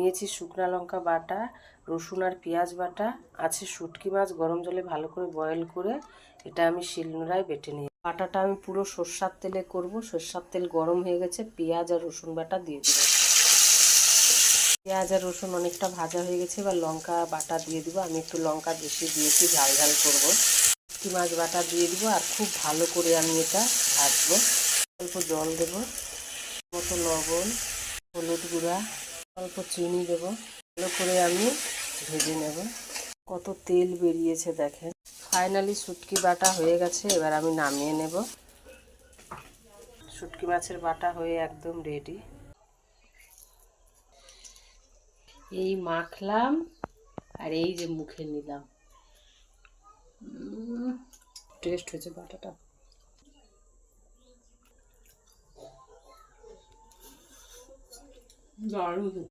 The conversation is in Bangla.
নিয়েছি শুকনো লঙ্কা বাটা, রসুন আর পেঁয়াজ বাটা, আছে শুটকি মাছ, গরম জলে ভালো করে বয়েল করে এটা আমি শিলনোড়ায় বেটে নিই বাটাটা আমি পুরো সর্ষার তেলে করব, সর্ষার তেল গরম হয়ে গেছে, পেঁয়াজ আর রসুন বাটা দিয়ে দেবো। পেঁয়াজ আর রসুন অনেকটা ভাজা হয়ে গেছে, এবার লঙ্কা বাটা দিয়ে দিব, আমি একটু লঙ্কা বেশি দিয়েছি, ঝাল ঝাল করব। শুটকি মাছ বাটা দিয়ে দিব, আর খুব ভালো করে আমি এটা ভাজবো। অল্প জল দেবো, মতো লবণ, হলুদ গুঁড়া অল্প চিনি দেবো। ভালো করে আমি ভেজে নেব। কত তেল বেরিয়েছে দেখেন। ফাইনালি শুটকি বাটা হয়ে গেছে, এবার আমি নামিয়ে নেব। শুটকি মাছের বাটা হয়ে একদম রেডি এই মাখলাম আর এই যে মুখে নিলাম। টেস্ট হয়েছে বাটাটা। 你知道是什？